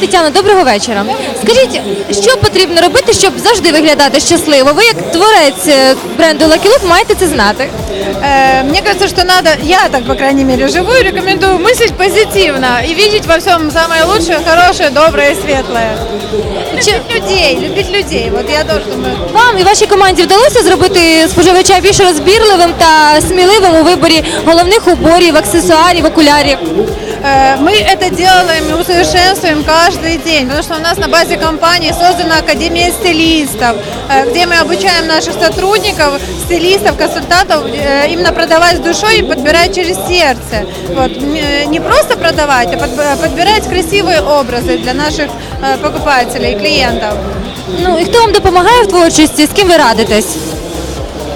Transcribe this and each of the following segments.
Тетяно, доброго вечора. Скажіть, що потрібно робити, щоб завжди виглядати щасливо? Ви як творець е, бренду Lucky Look маєте це знати. Э, Мне кажется, что надо, я так, по крайней мере, живу и рекомендую мыслить позитивно и видеть во всем самое лучшее, хорошее, доброе и светлое. Любить людей, любить людей. Вот я тоже думаю. вам і вашій команді вдалося зробити споживача більш розбірливим та сміливим у виборі головних уборів, аксесуарів, окулярів? Э, Мы это делаем и усовершенствуем каждый день, потому что у нас на базе компании создана Академия стилистов, э, где мы обучаем наших сотрудников, стилистов, консультантов э, именно продавать с душой и подбирать через сердце. Вот. М, э, Не просто продавать, а подб- подбирать красивые образы для наших э, покупателей, клиентов. Ну і хто вам допомагає в творчості? З ким ви радитесь?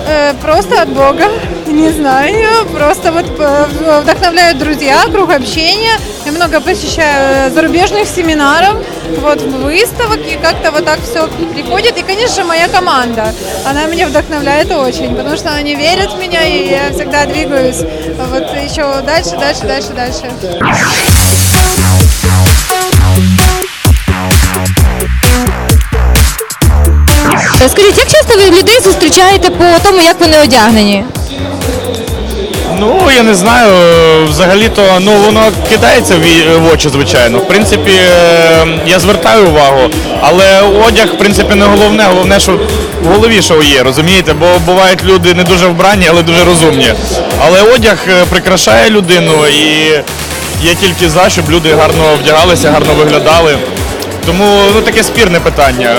Э, Просто от Бога, не знаю, просто вот э, вдохновляют друзья, круг общения. Я много посещаю зарубежных семинаров, вот выставок, и как-то вот так все приходит. И, конечно, моя команда, она меня вдохновляет очень, потому что они верят в меня, и я всегда двигаюсь вот еще дальше, дальше, дальше, дальше. Е, Скажіть, як часто ви людей зустрічаєте по тому, як вони одягнені? Ну, я не знаю, взагалі-то ну, воно кидається в очі, звичайно. В принципі, е, я звертаю увагу, але одяг, в принципі, не головне. Головне, що в голові що є, розумієте? Бо бувають люди не дуже вбрані, але дуже розумні. Але одяг е, прикрашає людину і є тільки за, щоб люди гарно вдягалися, гарно виглядали. Тому ну, таке спірне питання.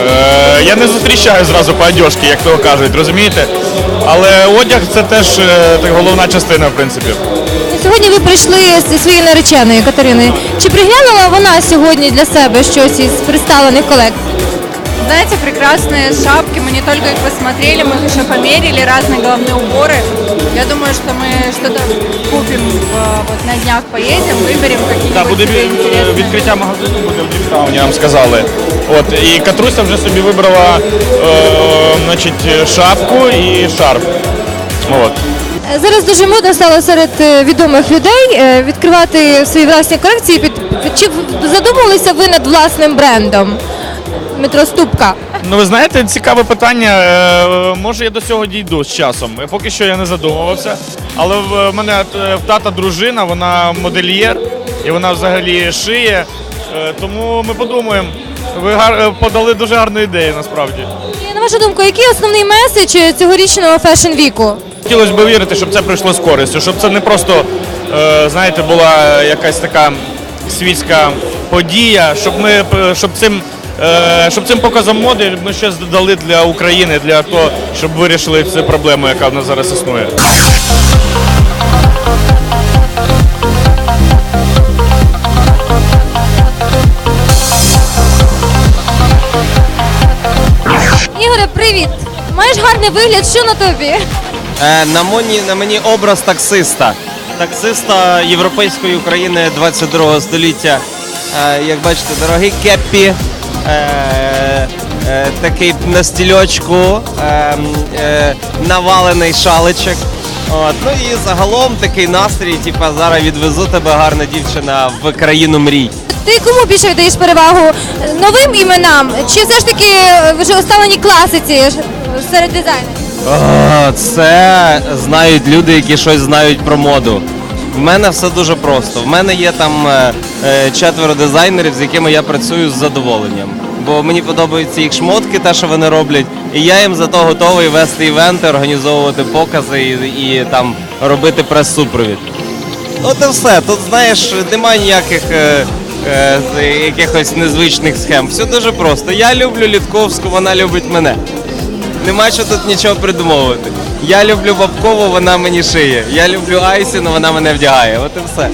Е, я не зустрічаю зразу по одежці, як то кажуть, розумієте? Але одяг це теж е, так, головна частина, в принципі. Сьогодні ви прийшли зі своєю нареченою Катериною. Чи приглянула вона сьогодні для себе щось із представлених колекцій? Знаете, прекрасные шапки, мы не только их посмотрели, мы их еще померили, разные головные уборы. Я думаю, что мы что-то купим, э, вот на днях поедем, выберем какие-нибудь Так, буде себе ві- интересные. відкриття магазину буде в Діпстауні, нам сказали. От, і Катруся вже собі вибрала е, значить, шапку і шарф. От. Е, Зараз дуже модно стало серед е, відомих людей е, відкривати свої власні колекції. Під, під- чи задумувалися ви над власним брендом? Дмитро Ступка. Ну, ви знаєте, цікаве питання. Е, Може, я до цього дійду з часом. Поки що я не задумувався. Але в мене е, тата дружина, вона модельєр, і вона взагалі шиє. Е, Тому ми подумаємо. Ви гар- е, подали дуже гарну ідею насправді. І, на вашу думку, який основний меседж цьогорічного фешн віку? Хотілося б вірити, щоб це прийшло з користю, щоб це не просто, е, знаєте, була якась така світська подія, щоб ми е, щоб цим. Е, Щоб цим показом моди ми щось додали для України, для того, щоб вирішили цю проблему, яка в нас зараз існує. Ігоре, привіт! Маєш гарний вигляд, що на тобі? Е, на, мені, на мені образ таксиста. Таксиста європейської України 22 століття. Е, як бачите, дорогий кеппі, е, е, такий на стільочку, е, е, навалений шаличок. От. Ну і загалом такий настрій, типа зараз відвезу тебе, гарна дівчина, в країну мрій. Ти кому більше віддаєш перевагу? Новим іменам чи все ж таки вже оставлені класиці серед дизайнерів? О, це знають люди, які щось знають про моду. В мене все дуже просто. В мене є там е, четверо дизайнерів, з якими я працюю з задоволенням. Бо мені подобаються їх шмотки, те, що вони роблять, і я їм зато готовий вести івенти, організовувати покази і, і там робити прес-супровід. От і все. Тут знаєш, немає ніяких е, е, якихось незвичних схем. Все дуже просто. Я люблю Літковську, вона любить мене. Нема що тут нічого придумовувати. Я люблю Бабкову, вона мені шиє. Я люблю Айсіну, вона мене вдягає. От і все.